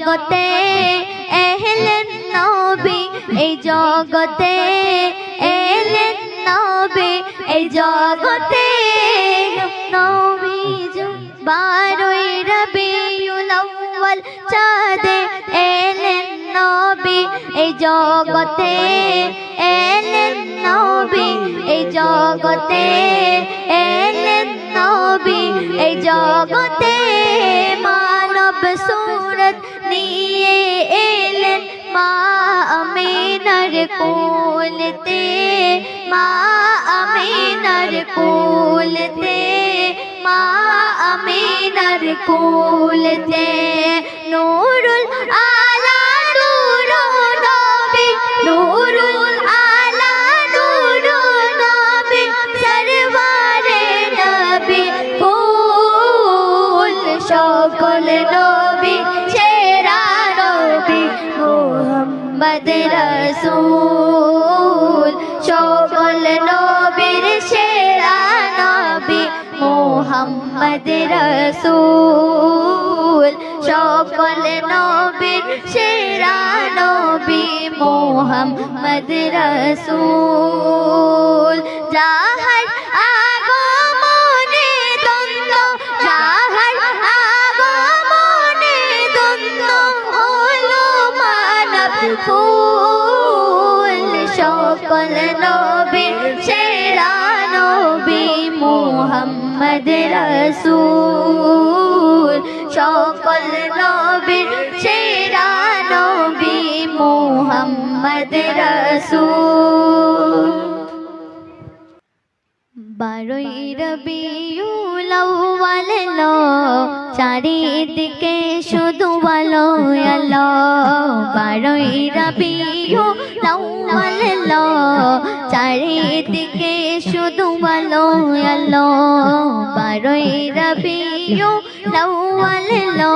জগতে এলেন নবী, এই জগতে এলেন নবী, এই জগতে নবী বারোই রবিউল চাঁদে এলেন নবী, এই জগতে এলেন নবী, এই জগতে এলেন নবী, এই জগতে নিয়ে এলেন মা আমিনার কোলতে। মা আমিনার কোলতে মা আমিনার কোলতে। নুরুল আলা মোহাম্মদ রসুল সকল নবীর সেরা নবী মোহাম্মদ রসুল যাহার সকল নবীর সেরা নবী মোহাম্মদ রসুল। বারোই রবিউল আউয়াল লো, চারিদিকে শুধু বলো আলো। বারোই রবিউল আউয়াল চারিদিকে শুধু বলো, আলো। বারোই রবিউল আউয়াল লো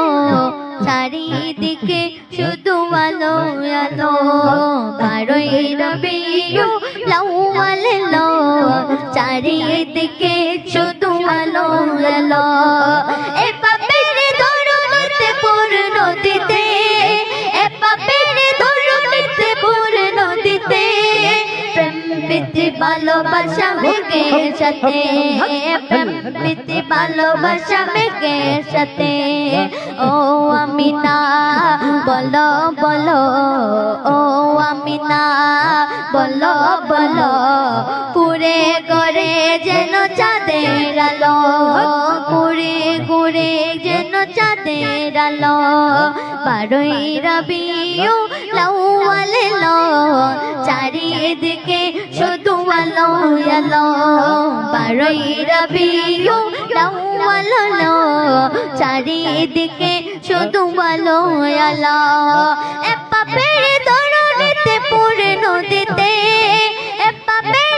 চারিদিকে শুধু আলো আলো। বারোই রবিউল আউয়াল লো চারিদিকে শুধু আলো আলো। এ প্রীতি ভালোবাসা মেঘের সাথে। প্রেম প্রীতি ভালোবাসা মেঘের সাথে। ও আমিনা বলো বলো। ও আমিনা বলো বলো। পুরে করে যেন চাঁদের আলো। পুরে করে যেন চাঁদের আলো। বারোই রবিও লাউয়াল লো, চারিদিকে শুধু আলো আলো বারোই রবিও লাউয়াল লো, চারিদিকে শুধু আলো আলো এ পাপের দরুনিতে পূর্ণ দিতে এ পাপের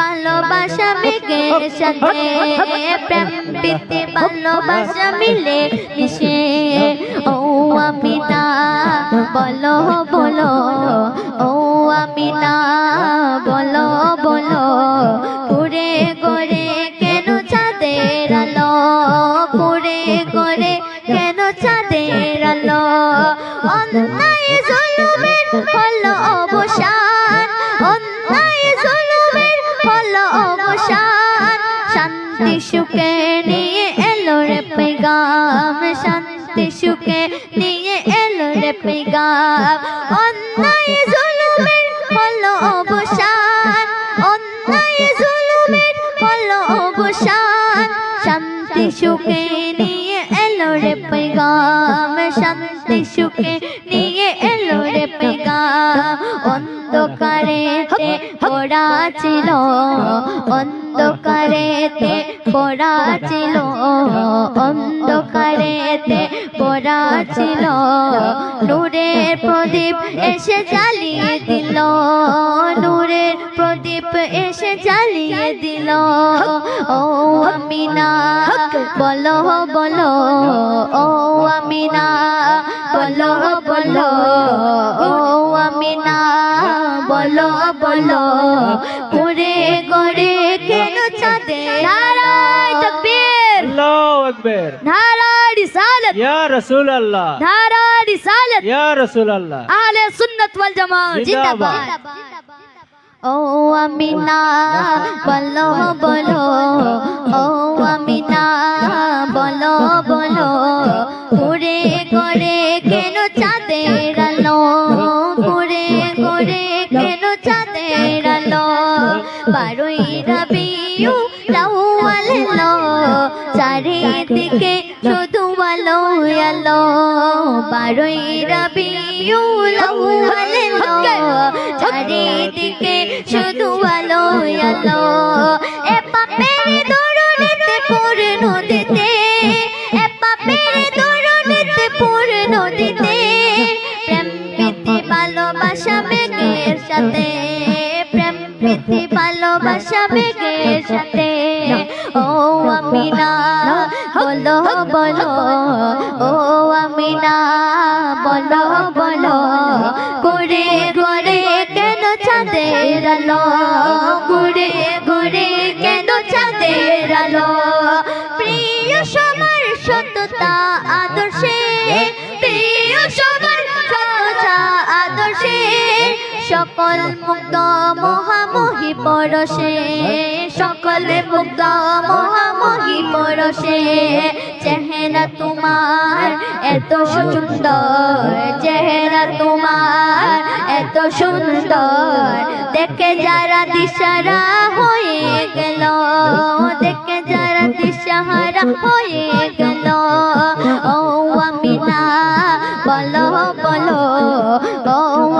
ভালোবাসা মেঘের সাথে, প্রেম প্রীতি ভালোবাসা মিলে মিশে। ও আমিনা বলো বলো, ও আমিনা বলো বলো পুরে করে কেন চাঁদের আলো? পুরে করে কেন চাঁদের আলো? অন্যায় রে পেগাম অন্যায় জুলুমের হলো অবসান। অন্যায় জুলুমের হলো অবসান। শান্তি সুখে নিয়ে এলো রে পেগাম। শান্তি সুখে নিয়ে এলো রে পেগাম। অন্ধকারেতে পড়া ছিল। অন্ধকারেতে পড়া ছিল। অন্ধকারেতে পড়া ছিল। প্রদীপ এসে জ্বালিয়ে দিল। নূরের প্রদীপ এসে জ্বালিয়ে দিল। ও আমিনা বলো বলো ও আমিনা বলো বলো ও আমিনা বলো বলো করে করে কেন চাঁদে? নারায় তকবীর। আল্লাহু আকবার। নারায় রিসালাত রাসূলুল্লাহ রিসালাত ইয়া রাসূলুল্লাহ আহলে সুন্নাত ওয়াল জামাত জিন্দাবাদ। ও আমিনা বলো বলো। ও আমিনা বলো বলো। ঘুরে করে কেন চাঁদের আলো? ঘুরে করে কেন চাঁদের আলো? বারোই রবিউ লাউয়াল লো চারিদিকে শুধু আলো আলো। বারোই লো চারিদিকে শুধু আলো আলো। এ এ ভালোবাসা বেগের সাথে। প্রীতি ভালোবাসা বেগের সাথে ও আমিনা, বলো বলো। ও আমিনা, বলো বলো। করে করে কেন চাঁদে আলো? ঘুরে ঘুরে কেন চাঁদে আলো? সকল মুক্ত মহামহি পরশে, সকলে মুক্ত মহামহি পরশে, চেহারা তোমার এত সুন্দর, চেহারা তোমার এত সুন্দর। দেখে যারা দিশারা হয়ে গেল, দেখে যারা দিশাহারা হয়ে গেল, ও আমিনা, বলো বলো, ও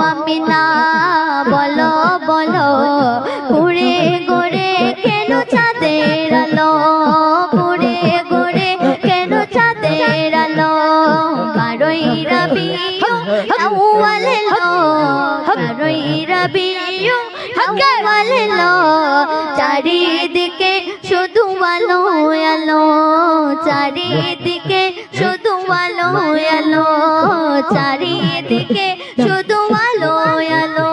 আমিনা, বলো বলো, ঘুরে ঘুরে কেন চাঁদের আলো, ঘুরে ঘুরে কেন চাঁদের আলো? বারোই রবি আউয়াল বারোই রবি চারিদিকে শুধু আলো আলো, চারিদিকে চারিদিকে শুধু আলো আলো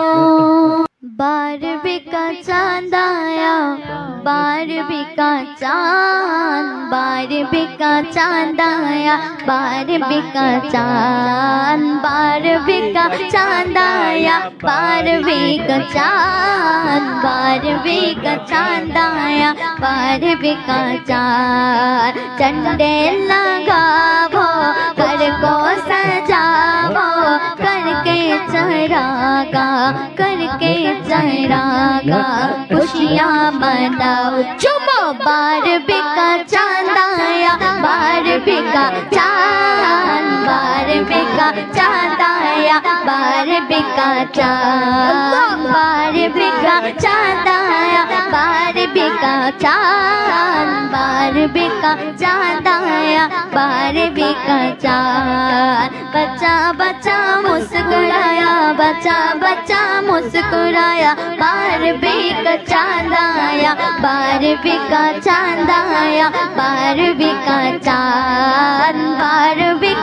বারবি কা চাঁদ আয়া বারবি কা চাঁদ বারবি কা চাঁদ আয়া বারবি কা চাঁদ বারবি কা চাঁদ आया बारहवे का चाँद बारहवे का चाँद आया बारहवे का चाँद चंडे लगा भो घर को सा चढ़ागा करके चढ़ागा खुशियाँ मनाओ चुमो बार बिका चांदाया बार बिका चांद बार बिका चांदाया बार बिका चांद बार बिका चांदाया बारबे का चाँद बारबे का चाँद आया बारबे का चाँद बच्चा बच्चा मुस्कुराया, बच्चा बच्चा मुस्कुराया बारबे का चाँद आया बारबे का चाँद आया बारबे का चाँद बारबे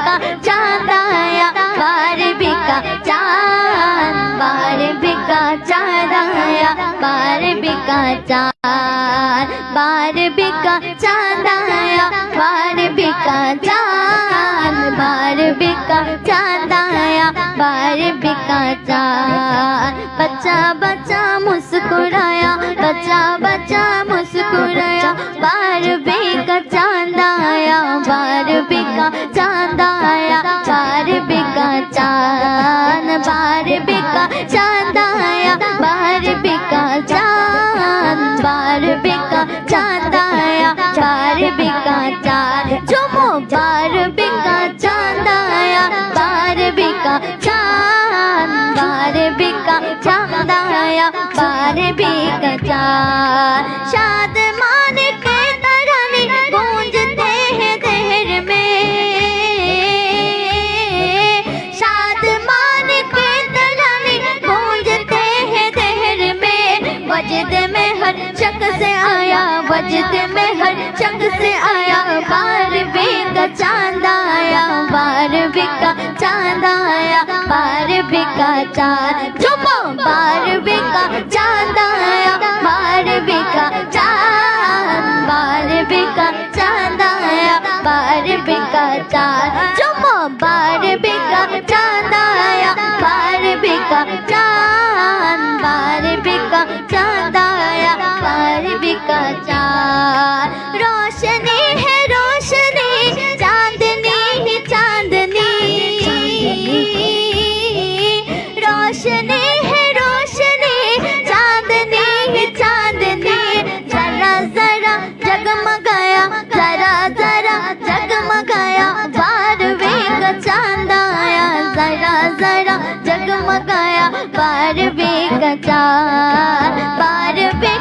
चाँद आया बार बिका चांद बार बिका चांदाया बार बिका चांद बार बिका चांदाया बार बिका चांद बार बिका चांदाया बार बिका चांद बच्चा बच्चा मुस्कुराया बच्चा शादमान के तरने गूंजते हैं दहर में। शादमान में। वजद में हर चक से आया वजद में हर चक से आया। बार का चाँद आया, बार का चाँद आया, बार का चाँद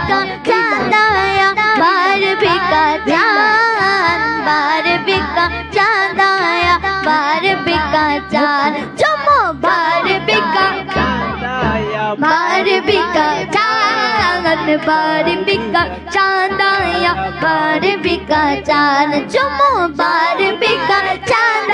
का चाहता है बारबी का चांद बारबी का चांद आया बारबी का चांद चमो बारबी का बारबी का चांद बारबी का चांद आया बारबी का चांद चमो बारबी का चांद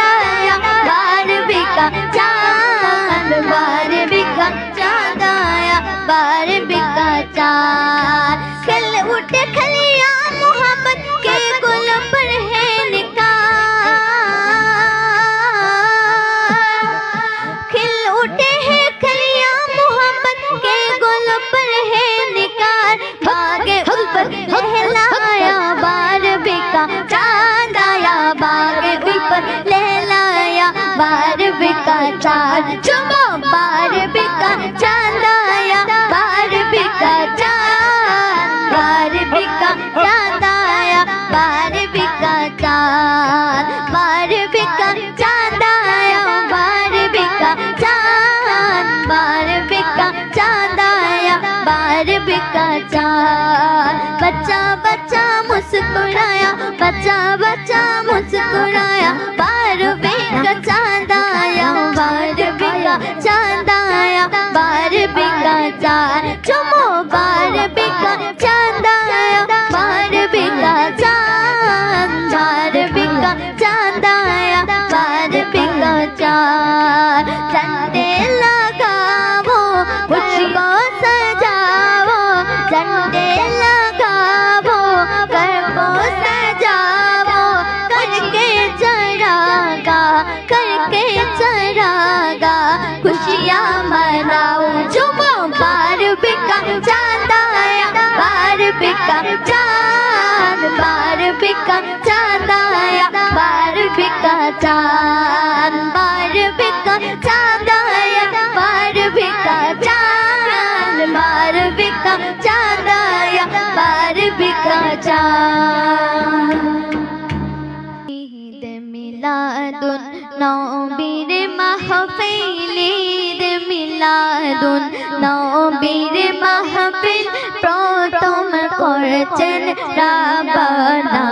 মাদুন নবীর মাহফিল প্রথম করছেন রাবানা।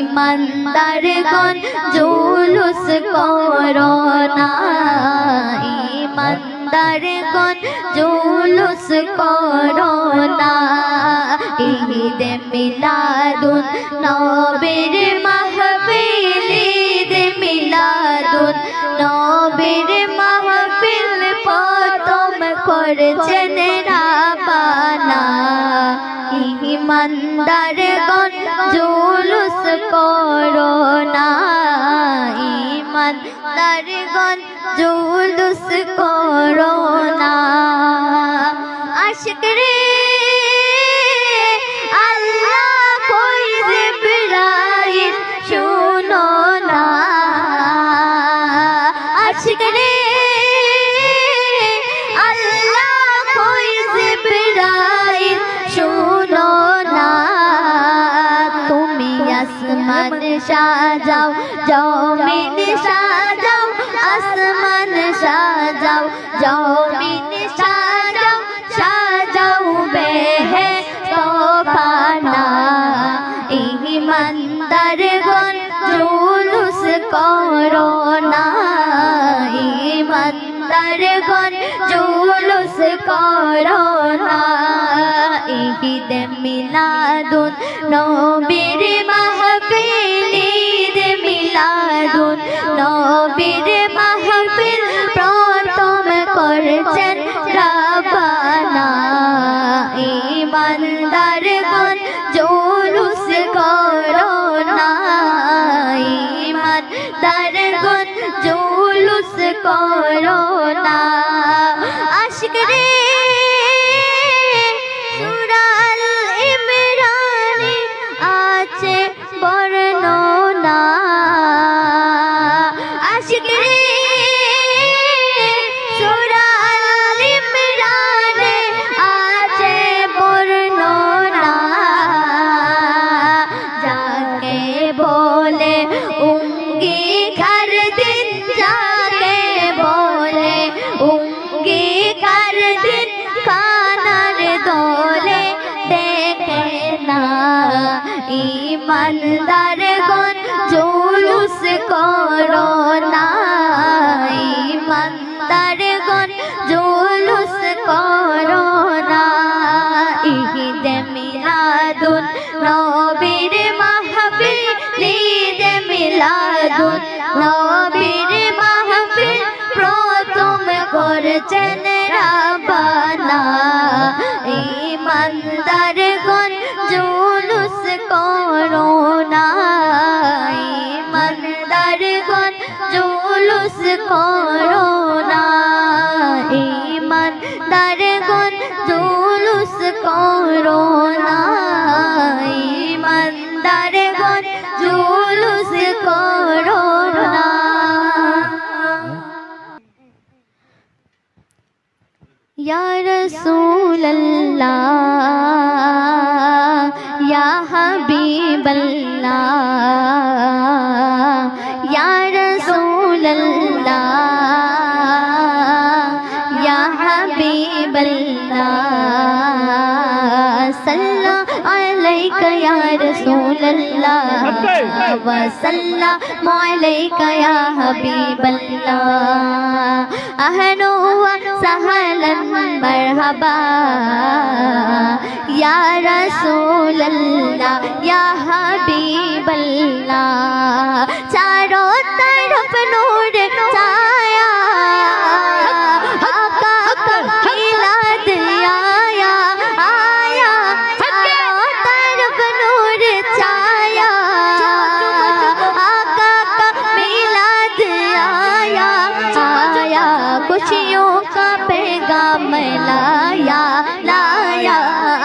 ইমানদার গণ জুলুস করোনা। ইমানদার গণ জুলুস করোনা। ঈদে মিলাদুন, নবীর মাহফিল, ঈদে মিলাদুন, নবীর করেছেন রাবানা মন্দার গন জুলুস করোনা ইমানদার গন জুলুস করোনা। সাজাও, জমিন সাজাও, আসমান সাজাও, জমিন সাজাও সাজাও বেহে তোফানা। ইমানদার গণ জুলুস করোনা ইমানদার গণ জুলুস করোনা ঈদ মিলাদুন নবীর মা করো না। আশিক রে Janet. अल्लाह या हबीब وسلم عليك يا حبيب الله أهلا وسهلا مرحبا يا رسول الله يا حبيب الله چاروں طرف نور چاروں खुशियों का पैगाम लाया लाया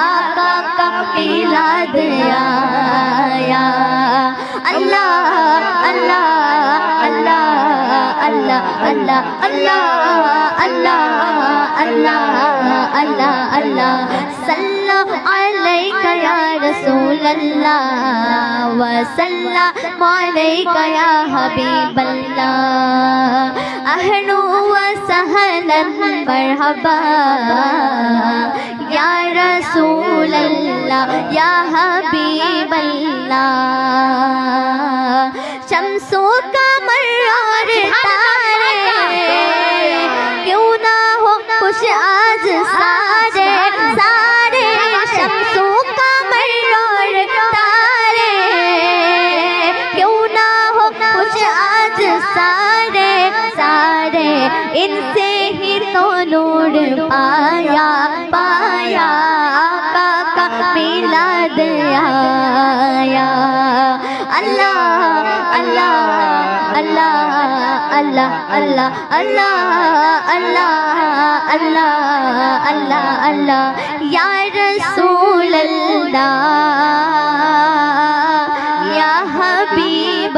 आका का मिलाद आया अल्लाह अल्लाह अल्लाह अल्लाह अल्लाह अल्लाह अल्लाह अल्लाह अल्लाह अल्लाह सल्ला अलैका या रसूल अल्लाह वसल्ला अलैका या हबीब अल्लाह अहनु व सहलन मरहबा। या रसूल अल्लाह या हबीब अल्लाह शम्सों का मर्रार तारे। क्यों ना हो खुश आज सारे। इनसे ही तो नूर पाया पाया, आका का मिलाद आया अल्लाह अल्लाह अल्लाह अल्लाह अल्लाह अल्लाह अल्लाह अल्लाह अल्लाह अल्लाह या रसूल अल्लाह या हबीब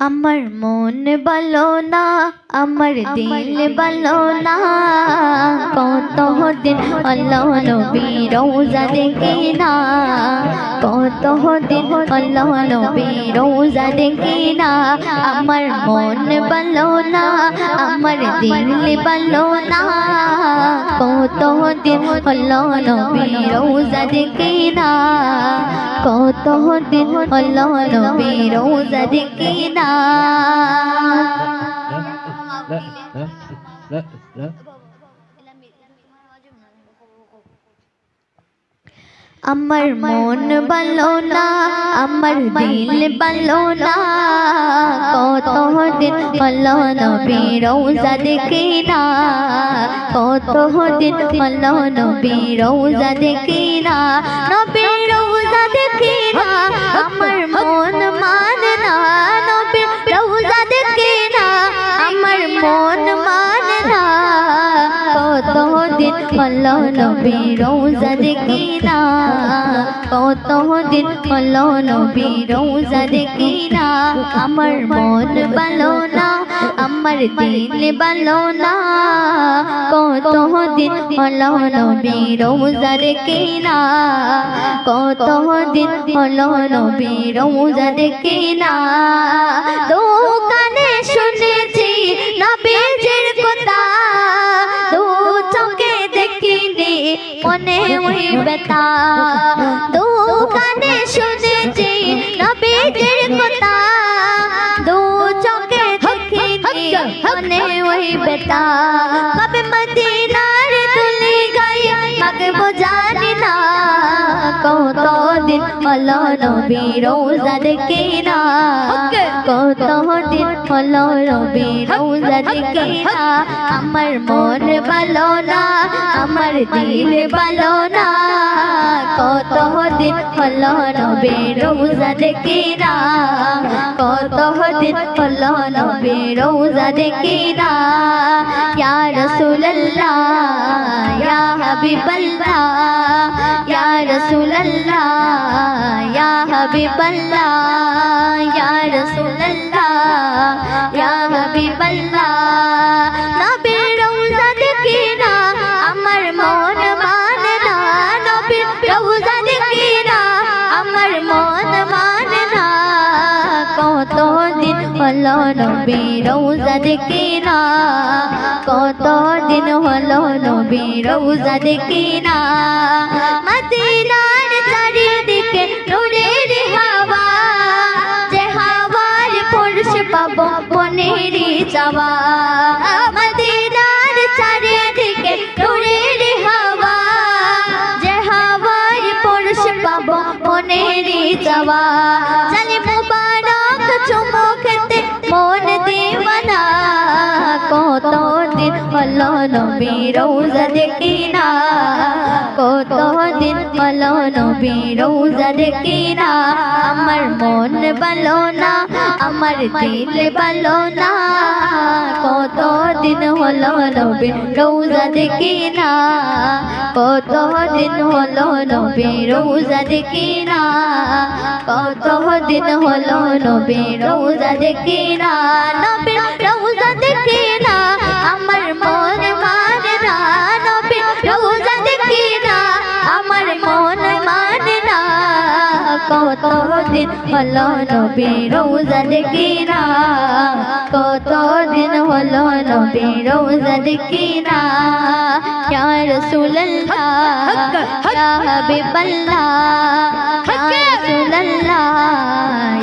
আমার মন বলো না আমার দিল বলো না। কত দিন আল্লাহ নবী রোজা দেখি না। কত দিন আল্লাহ নবী রোজা দেখি না। আমার মন বলো না আমার দিল বলো না। কত দিন আল্লাহ নবী রোজা দেখি না। কত দিন আল্লাহ নবী রোজা দেখি না। আমার মন বলো না, আমার দিল বলো না। কত দিন হলো নবী রোজা দেখি না। কত দিন হলো নবী রোজা দেখি না। নবী রোজা দেখি না কত দিন হলো নবী রোজা দেখি না আমার মন ভালো না, আমার দিল ভালো না কত দিন হলো নবী রোজা দেখি না কত দিন হলো নবী রোজা দেখি না দোকানে ওই বেতা দোকানে শুনেছি নবীজির কথা দু চোখে দেখিনি মনে ওই বেতা কবে মদিনার তুলি গাই মাগবো জানি না কত দিন হলো নবী রোজা দেখি না কত দিন হলো নবী রোজা দেখি না আমার মন ভালো না আমার দিল ভালো না কত দিন হলো নবী রোজা দেখি না কত দিন হলো নবী রোজা দেখি না ইয়া রাসূলুল্লাহ ইয়া হাবিবাল্লাহ ইয়া রাসূলুল্লাহ ইয়া হাবিবাল্লাহ ইয়া রাসূলুল্লাহ ইয়া হাবিবাল্লাহ হলো নবী রওজা দেখি না কত দিন হলো নবী রওজা দেখি না মদিনার চারিদিকে নুরের হাওয়া। যে হাওয়ার পরশ পাবো বনেরি চাওয়া। হলো নবী রোজা দেখি না কত দিন হলো নবী রোজা দেখি না আমার মন ভালো না, আমার দিল ভালো না। কত দিন হলো নবী রোজা দেখি না কত দিন হলো নবী রোজা দেখি না কত দিন হলো নবী রোজা দেখি না নবী রোজা দেখি কত দিন হলো নবী রোজা দেখি না কত দিন হলো নবী রোজা দেখি না ইয়া রাসূলুল্লাহ ইয়া হাবিবাল্লাহ ইয়া রাসূলুল্লাহ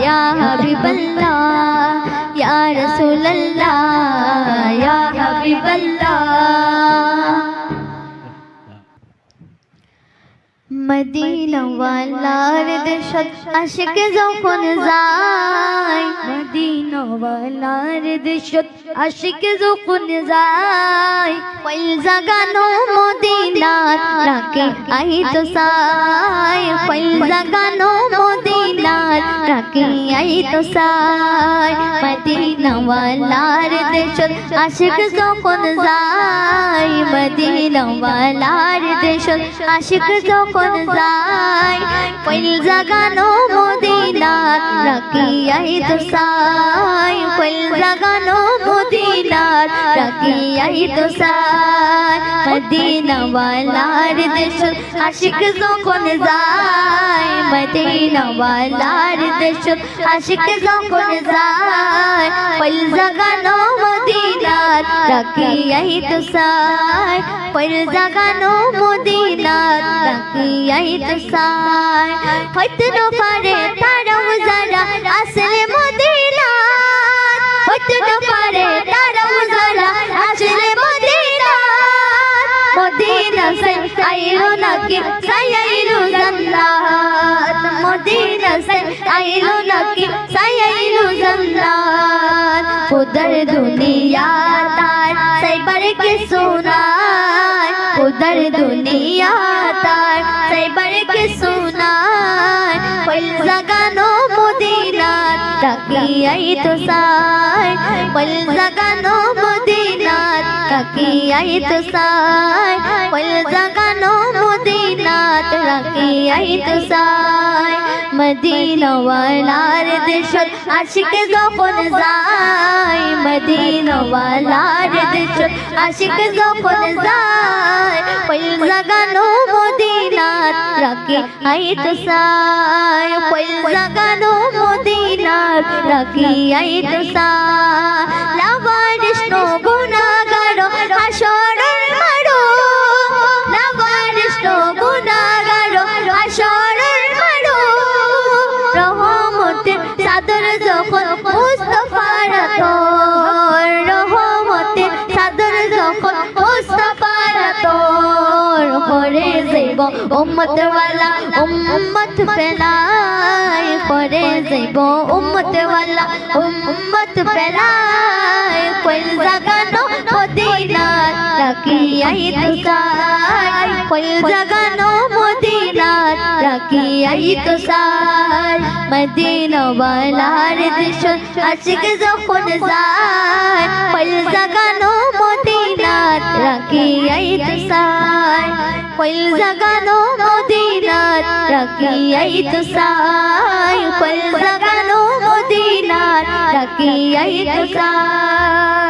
ইয়া হাবিবাল্লাহ ইয়া রাসূলুল্লাহ ইয়া হাবিবাল্লাহ মদিনাওয়ালার দেশত আশিক যখন যায়। মদিনাওয়ালার দেশত আশিক যখন যায়। পইল জাগানো মদিনাত রাকে আই তো সাই। পইল জাগানো মদিনাত রাকে আই তো সাই। মদিনাওয়ালার দেশত আশিক যখন যায়। মদিনাওয়ালার দেশত আশিক যখন যখন যাই পৈল জাগানো মদিনাত রাখিয়াই তো সাই পৈল জাগানো মদিনাত রাখিয়াই তো সাই মদিনা ওয়ালার দেশ আশিক যখন যায় মদিনা ওয়ালার দেশ আশিক যখন যায়, পৈল জাগানো মদিনাত রাখিয়াই তো সাই পৈল জাগানো মদিনাত রাখিয়াই তো সাই হয়তো না পারে তারাও যারা আসলে মদিনাত। হয়তো না পারে তারাও যারা আসলে মদিনাত। মদিনা সে আইলো নাকি? সাইলো জান্নাত। মদিনা সে আইলো নাকি? সাইলো জান্নাত। উদর দুনিয়া তার সাইবার কে সোনায় উদর দুনিয়া তাকিয়াই তো সাই পল জাগানো মদিনাত তাকিয়াই তো সাই পল জাগানো মদিনাত রাখিয়াই তো সাই মদিনা ওয়ালার দেশত আশিক যখন যায় মদিনা ওয়ালার দেশত আশিক যখন যায় পল জাগানো মদিনাত রাখি আই তো সাই পল জাগানো মদিনাত রাখি আই তো সাই লাবারিষ্ণ গুনাগার আসরের মারো। লাবারিষ্ণ গুনাগার আসরের মারো। রহমতের চাদর যখন মুস্তফার তোর রহমতের চাদর যখন মুস্তফার তোর করে যাইব উম্মত ওয়ালা উম্মত ফেলাই করে যাইব উম্মত ওয়ালা উম্মত ফেলাই কই জাগানো মদিনাত রাখিয়াই তুসার কই জাগানো মদিনাত রাখিয়াই তুসার মদিনা ওয়ালার দেশ আশিক যখন যায় কই জাগানো মদিনাত রাখিয়াই তুসার কই জাগানো মদিনাত রাখিয়াই তুসার কই জাগানো মদিনাত রাখিয়াই তুসার